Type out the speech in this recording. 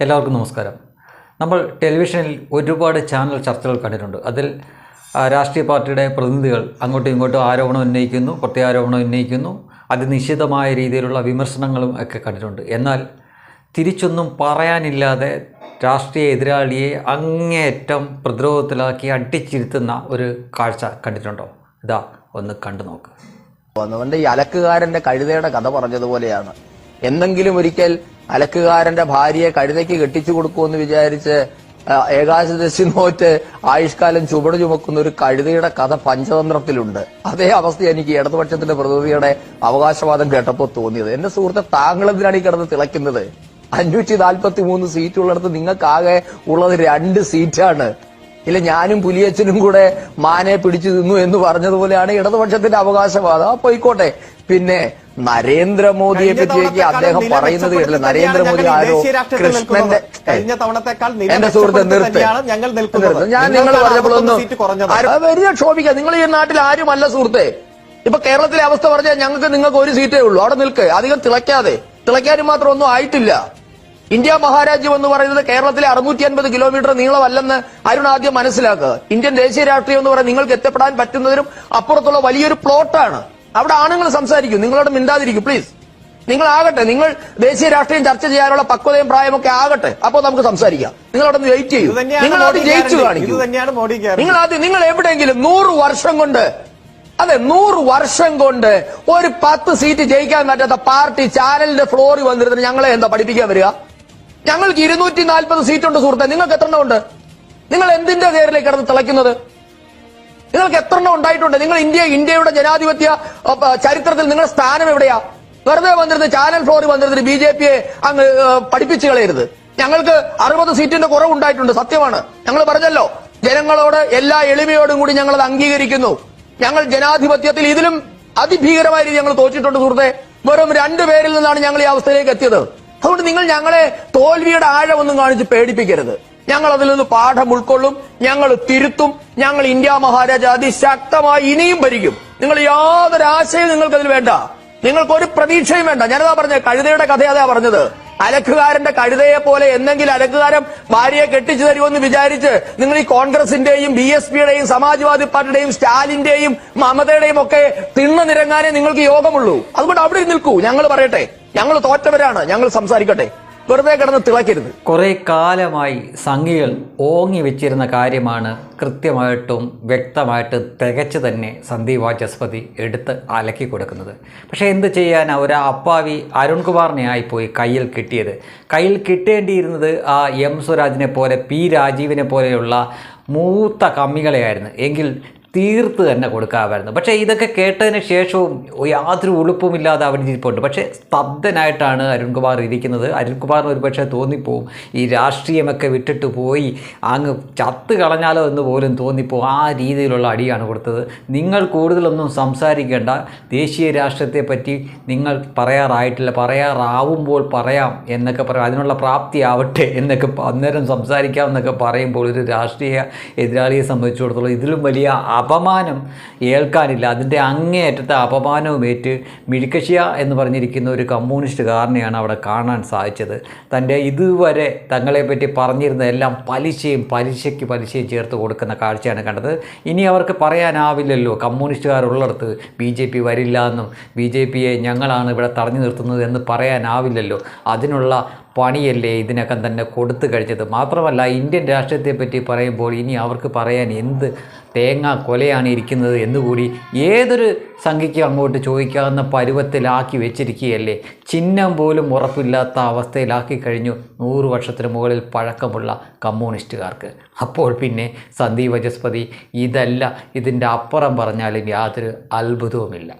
എല്ലാവർക്കും നമസ്കാരം. നമ്മൾ ടെലിവിഷനിൽ ഒരുപാട് ചാനൽ ചർച്ചകൾ കണ്ടിട്ടുണ്ട്. അതിൽ രാഷ്ട്രീയ പാർട്ടിയുടെ പ്രതിനിധികൾ അങ്ങോട്ടും ഇങ്ങോട്ടും ആരോപണം ഉന്നയിക്കുന്നു പ്രത്യാരോപണം ഉന്നയിക്കുന്നു അതിനിശ്ചിതമായ രീതിയിലുള്ള വിമർശനങ്ങളും ഒക്കെ കണ്ടിട്ടുണ്ട്. എന്നാൽ തിരിച്ചൊന്നും പറയാനില്ലാതെ രാഷ്ട്രീയ എതിരാളിയെ അങ്ങേയറ്റം പ്രതിരോധത്തിലാക്കി അടിച്ചിരുത്തുന്ന ഒരു കാഴ്ച കണ്ടിട്ടുണ്ടോ? ഇതാ ഒന്ന് കണ്ടു നോക്ക്. അതുകൊണ്ട് ഈ അലക്കുകാരന്റെ കഴുതയുടെ കഥ പറഞ്ഞതുപോലെയാണ്. എന്തെങ്കിലും ഒരിക്കൽ അലക്കുകാരന്റെ ഭാര്യയെ കഴുതയ്ക്ക് കെട്ടിച്ചു കൊടുക്കുമെന്ന് വിചാരിച്ച് ഏകാദശി നോറ്റ് ആയുഷ്കാലം ചുവട് ചുമക്കുന്ന ഒരു കഴുതയുടെ കഥ പഞ്ചതന്ത്രത്തിലുണ്ട്. അതേ അവസ്ഥ എനിക്ക് ഇടതുപക്ഷത്തിന്റെ പ്രതിനിധിയുടെ അവകാശവാദം കേട്ടപ്പോൾ തോന്നിയത്. എന്റെ സുഹൃത്തെ താങ്കൾ എന്തിനാണ് ഈ കിടന്ന് തിളയ്ക്കുന്നത്? അഞ്ഞൂറ്റി നാൽപ്പത്തി മൂന്ന് സീറ്റുള്ളിടത്ത് നിങ്ങൾക്കാകെ ഉള്ളത് രണ്ട് സീറ്റാണ്. ഇല്ല ഞാനും പുലിയച്ചനും കൂടെ മാനെ പിടിച്ചു നിന്നു എന്ന് പറഞ്ഞതുപോലെയാണ് ഇടതുപക്ഷത്തിന്റെ അവകാശവാദം. ആ പോയിക്കോട്ടെ. പിന്നെ നരേന്ദ്രമോദിയെ പറ്റിയൊക്കെ അദ്ദേഹം പറയുന്നത് കേട്ടില്ല. നരേന്ദ്രമോദി ആരോ കൃഷ്ണന്റെ. കഴിഞ്ഞ തവണത്തെക്കാൾ എന്റെ സുഹൃത്ത് നിർത്തി. ഞങ്ങൾ നിൽക്കുന്നത്. ഞാൻ നിങ്ങൾ പറഞ്ഞപ്പോഴൊന്നും വലിയ ക്ഷോഭിക്കുക നിങ്ങൾ ഈ നാട്ടിൽ ആരുമല്ല സുഹൃത്തെ. ഇപ്പൊ കേരളത്തിലെ അവസ്ഥ പറഞ്ഞാൽ ഞങ്ങൾക്ക് നിങ്ങൾക്ക് ഒരു സീറ്റേ ഉള്ളൂ. അവിടെ നിൽക്ക്. അധികം തിളയ്ക്കാതെ. തിളയ്ക്കാനും മാത്രം ഒന്നും ആയിട്ടില്ല. ഇന്ത്യ മഹാരാജ്യം എന്ന് പറയുന്നത് കേരളത്തിലെ അറുന്നൂറ്റി അൻപത് കിലോമീറ്റർ നീളമല്ലെന്ന് അരുൺ ആദ്യം മനസ്സിലാക്കുക. ഇന്ത്യൻ ദേശീയ രാഷ്ട്രീയം എന്ന് പറയുന്നത് നിങ്ങൾക്ക് എത്തപ്പെടാൻ പറ്റുന്നതിനും അപ്പുറത്തുള്ള വലിയൊരു പ്ലോട്ടാണ്. അവിടെ ആണുങ്ങൾ സംസാരിക്കും. നിങ്ങളോട് മിണ്ടാതിരിക്കും പ്ലീസ് നിങ്ങൾ ആകട്ടെ നിങ്ങൾ ദേശീയ രാഷ്ട്രീയം ചർച്ച ചെയ്യാനുള്ള പക്വതയും പ്രായമൊക്കെ ആകട്ടെ. അപ്പോൾ നമുക്ക് സംസാരിക്കാം. നിങ്ങൾ അവിടെ വെയിറ്റ് ചെയ്യൂ. നിങ്ങൾ അവിടെ ജയിച്ചു കാണിക്കും. നിങ്ങൾ ആദ്യം നിങ്ങൾ എവിടെയെങ്കിലും നൂറ് വർഷം കൊണ്ട് അതെ നൂറ് വർഷം കൊണ്ട് ഒരു പത്ത് സീറ്റ് ജയിക്കാൻ പറ്റാത്ത പാർട്ടി ചാനലിന്റെ ഫ്ലോറിൽ വന്നിരുന്നത് ഞങ്ങളെ എന്താ പഠിപ്പിക്കാൻ വരിക? ഞങ്ങൾക്ക് ഇരുന്നൂറ്റി നാൽപ്പത് സീറ്റുണ്ട് സുഹൃത്തെ. നിങ്ങൾക്ക് എത്ര ഉണ്ട്? നിങ്ങൾ എന്തിന്റെ പേരിലേക്ക് കിടന്ന് തിളയ്ക്കുന്നത്? നിങ്ങൾക്ക് എത്ര എണ്ണം ഉണ്ടായിട്ടുണ്ട്? നിങ്ങൾ ഇന്ത്യ ഇന്ത്യയുടെ ജനാധിപത്യ ചരിത്രത്തിൽ നിങ്ങളുടെ സ്ഥാനം എവിടെയാ? വെറുതെ വന്നിരുന്ന് ചാനൽ ഫ്ലോറിൽ വന്നിരുന്ന് ബി ജെ പിയെ അങ്ങ് പഠിപ്പിച്ചു കളയരുത്. ഞങ്ങൾക്ക് അറുപത് സീറ്റിന്റെ കുറവുണ്ടായിട്ടുണ്ട് സത്യമാണ്. ഞങ്ങൾ പറഞ്ഞല്ലോ ജനങ്ങളോട് എല്ലാ എളിമയോടും കൂടി ഞങ്ങൾ അത് അംഗീകരിക്കുന്നു. ഞങ്ങൾ ജനാധിപത്യത്തിൽ ഇതിലും അതിഭീകരമായ രീതി ഞങ്ങൾ തോറ്റിട്ടുണ്ട് സുഹൃത്തെ. വെറും രണ്ടു പേരിൽ നിന്നാണ് ഞങ്ങൾ ഈ അവസ്ഥയിലേക്ക് എത്തിയത്. അതുകൊണ്ട് നിങ്ങൾ ഞങ്ങളെ തോൽവിയുടെ ആഴമൊന്നും കാണിച്ച് പേടിപ്പിക്കരുത്. ഞങ്ങൾ അതിൽ നിന്ന് പാഠം ഉൾക്കൊള്ളും ഞങ്ങൾ തിരുത്തും ഞങ്ങൾ ഇന്ത്യ മഹാരാജ അതിശക്തമായി ഇനിയും ഭരിക്കും. നിങ്ങൾ യാതൊരു ആശയം നിങ്ങൾക്ക് അതിൽ വേണ്ട. നിങ്ങൾക്ക് ഒരു പ്രതീക്ഷയും വേണ്ട. ഞാനതാ പറഞ്ഞത് കഴുതയുടെ കഥ അതാ പറഞ്ഞത്. അലക്കുകാരന്റെ കഴുതയെ പോലെ എന്തെങ്കിലും അലക്കുകാരൻ ഭാര്യയെ കെട്ടിച്ചു തരുമെന്ന് വിചാരിച്ച് നിങ്ങൾ ഈ കോൺഗ്രസിന്റെയും ബി എസ് പിയുടെയും സമാജ്വാദി പാർട്ടിയുടെയും സ്റ്റാലിന്റെയും മമതയുടെയും ഒക്കെ തിണ്ണ നിരങ്ങാനേ നിങ്ങൾക്ക് യോഗമുള്ളൂ. അതുകൊണ്ട് അവിടെ നിൽക്കൂ. ഞങ്ങൾ പറയട്ടെ. ഞങ്ങൾ തോറ്റവരാണ്. ഞങ്ങൾ സംസാരിക്കട്ടെ. വെറുതെ കിടന്ന് തിളക്കരുത്. കുറേ കാലമായി സംഘികൾ ഓങ്ങി വെച്ചിരുന്ന കാര്യമാണ് കൃത്യമായിട്ടും വ്യക്തമായിട്ട് തികച്ച് തന്നെ സന്ദീപ് വാചസ്പതി എടുത്ത് അലക്കി കൊടുക്കുന്നത്. പക്ഷേ എന്ത് ചെയ്യാനാ? ഒരു അപ്പാവി അരുൺകുമാറിനെ ആയിപ്പോയി കയ്യിൽ കിട്ടിയത്. കയ്യിൽ കിട്ടേണ്ടിയിരുന്നത് ആ എം സ്വരാജിനെ പോലെ പി രാജീവിനെ പോലെയുള്ള മൂത്ത കമ്മികളെയായിരുന്നു. എങ്കിൽ തീർത്ത് തന്നെ കൊടുക്കാമായിരുന്നു. പക്ഷേ ഇതൊക്കെ കേട്ടതിന് ശേഷവും യാതൊരു ഉളുപ്പുമില്ലാതെ അവൻ ഇരിപ്പുണ്ട്. പക്ഷേ സ്തബ്ധനായിട്ടാണ് അരുൺകുമാർ ഇരിക്കുന്നത്. അരുൺകുമാറിന് ഒരു പക്ഷേ തോന്നിപ്പോവും. ഈ രാഷ്ട്രീയമൊക്കെ വിട്ടിട്ട് പോയി അങ്ങ് ചത്ത് കളഞ്ഞാലോ എന്ന് പോലും തോന്നിപ്പോവും. ആ രീതിയിലുള്ള അടിയാണ് കൊടുത്തത്. നിങ്ങൾ കൂടുതലൊന്നും സംസാരിക്കേണ്ട. ദേശീയ രാഷ്ട്രീയത്തെ പറ്റി നിങ്ങൾ പറയാറായിട്ടില്ല. പറയാറാവുമ്പോൾ പറയാം എന്നൊക്കെ പറയാം അതിനുള്ള പ്രാപ്തി ആവട്ടെ എന്നൊക്കെ അന്നേരം സംസാരിക്കാം എന്നൊക്കെ പറയുമ്പോൾ ഒരു രാഷ്ട്രീയ എതിരാളിയെ സംബന്ധിച്ചിടത്തോളം ഇതിലും വലിയ അപമാനം ഏൽക്കാനില്ല. അതിന്റെ അങ്ങേയറ്റത്തെ അപമാനവും ഏറ്റ് മിഴിക്കശിയ എന്ന് പറഞ്ഞിരിക്കുന്ന ഒരു കമ്മ്യൂണിസ്റ്റുകാരനെയാണ് അവിടെ കാണാൻ സാധിച്ചത്. തന്റെ ഇതുവരെ തങ്ങളെപ്പറ്റി പറഞ്ഞിരുന്ന എല്ലാം പലിശയും പലിശയ്ക്ക് പലിശയും ചേർത്ത് കൊടുക്കുന്ന കാഴ്ചയാണ് കണ്ടത്. ഇനി അവർക്ക് പറയാനാവില്ലല്ലോ. കമ്മ്യൂണിസ്റ്റുകാരുള്ളിടത്ത് ബി ജെ പി വരില്ല എന്നും ബി ജെ പിയെ ഞങ്ങളാണ് ഇവിടെ തടഞ്ഞു നിർത്തുന്നത് എന്ന് പറയാനാവില്ലല്ലോ. അതിനുള്ള പണിയല്ലേ ഇതിനകം തന്നെ കൊടുത്തു കഴിച്ചത്? മാത്രമല്ല ഇന്ത്യൻ രാഷ്ട്രീയത്തെ പറ്റി പറയുമ്പോൾ ഇനി അവർക്ക് പറയാൻ എന്ത് തേങ്ങ കൊലയാണ് ഇരിക്കുന്നത് എന്നുകൂടി ഏതൊരു സംഖ്യയ്ക്കും അങ്ങോട്ട് ചോദിക്കാവുന്ന പരുവത്തിലാക്കി വെച്ചിരിക്കുകയല്ലേ? ചിഹ്നം പോലും ഉറപ്പില്ലാത്ത അവസ്ഥയിലാക്കി കഴിഞ്ഞു നൂറ് വർഷത്തിന് മുകളിൽ പഴക്കമുള്ള കമ്മ്യൂണിസ്റ്റുകാർക്ക്. അപ്പോൾ പിന്നെ സന്ദീപ് വചസ്പതി ഇതല്ല ഇതിന്റെ അപ്പുറം പറഞ്ഞാലും യാതൊരു അത്ഭുതവുമില്ല.